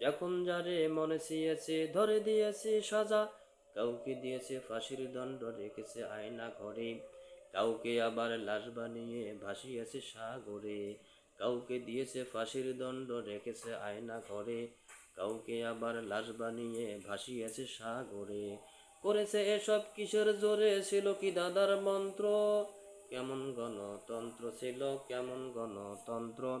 যখন যারে মনে চেয়েছে ধরে দিয়েছে সাজা। কাউকে দিয়েছে ফাঁসির দণ্ড, রেখেছে আয়না ঘরে। কাউকে আবার লাশ বানিয়ে ভাসিয়েছে সাগরে। কাউকে দিয়েছে ফাঁসির দণ্ড, রেখেছে আয়না ঘরে। কাউকে আবার লাশ বানিয়ে ভাসিয়েছে সাগরে। করেছে এসব কিসের জোরে, ছিল কি দাদার মন্ত্র? কেমন গণতন্ত্র ছিল, কেমন গণতন্ত্র?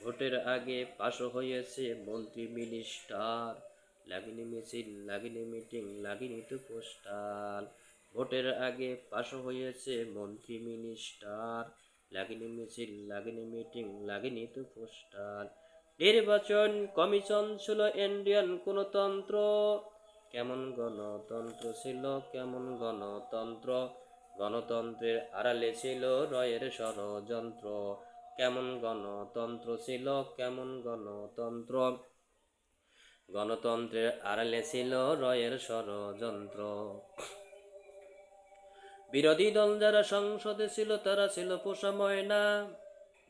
ভোটের আগে পাশও হয়েছে মন্ত্রী, মিনিস্টার, লাগিনি মিছিল, লাগিনি মিটিং, লাগিনি তো পোস্টার ভোটের আগে পাশও হয়েছে মন্ত্রী, মিনিস্টার, লাগিনি মিছিল, লাগিনি মিটিং, লাগেনি তো পোস্টার নির্বাচন কমিশন ছিল ইন্ডিয়ান গণতন্ত্র। কেমন গণতন্ত্র ছিল? কেমন গণতন্ত্র? গণতন্ত্রের আড়ালে ছিল রয়ের ষড়যন্ত্র। কেমন গণতন্ত্র ছিল? কেমন গণতন্ত্র? গণতন্ত্রের আড়ালে ছিল রয়ের ষড়যন্ত্র। বিরোধী দল যারা সংসদে ছিল, তারা ছিল পোষা ময়না।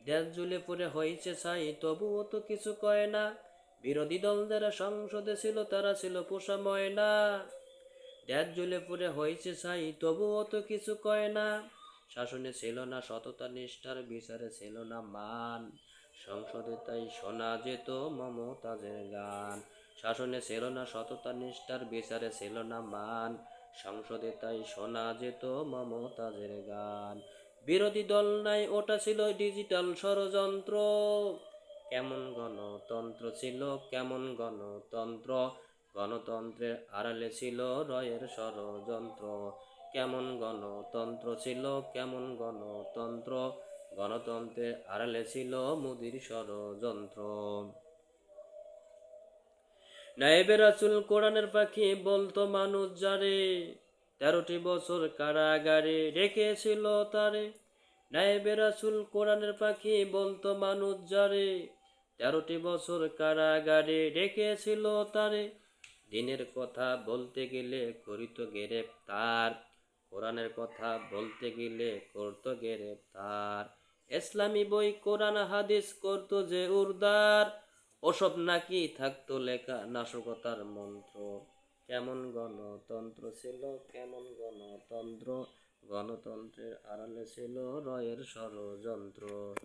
দেশ জুলে পড়ে হয়েছে ছাই, তবুও তো কিছু কয় না। বিরোধী দল যারা সংসদে ছিল, তারা ছিল পোষা ময়না। দেশ জুলে পড়ে হয়েছে ছাই, তবুও তো কিছু কয় না। শাসনে ছিল না সততা নিষ্ঠার বিচারে ছিল না মান। সংসদে তাই শোনা যেত মমতাজের গান। শাসনে ছিল না সততা নিষ্ঠার বিচারে ছিল না মান। সংসদে তাই শোনা যেত মমতাজের গান। বিরোধী দল নাই, ওটা ছিল ডিজিটাল ষড়যন্ত্র। কেমন গণতন্ত্র ছিল, কেমন গণতন্ত্র? গণতন্ত্রের আড়ালে ছিল রয়ের ষড়যন্ত্র। কেমন গণতন্ত্র ছিল? কেমন গণতন্ত্র? গণতন্ত্রের আড়ালে ছিল মোদির ষড়যন্ত্র। নায়েবে রাসুল কোরআনের পাখি বলতো, মানুষ যারে তেরোটি বছর কারাগারে রেখেছিল তারে। নায়েবে রাসুল কোরআনের পাখি বলতো, মানুষ যারে তেরোটি বছর কারাগারে রেখেছিল তারে। দিনের কথা বলতে গেলে করিত গ্রেপ্তার। কোরআনের কথা বলতে গেলে করতো গ্রেফতার ইসলামী বই, কোরআন, হাদিস করতো যে উর্দার। ওসব নাকি থাকতো লেখা নাশকতার মন্ত্র। কেমন গণতন্ত্র ছিল, কেমন গণতন্ত্র? গণতন্ত্রের আড়ালে ছিল রয়ের ষড়যন্ত্র।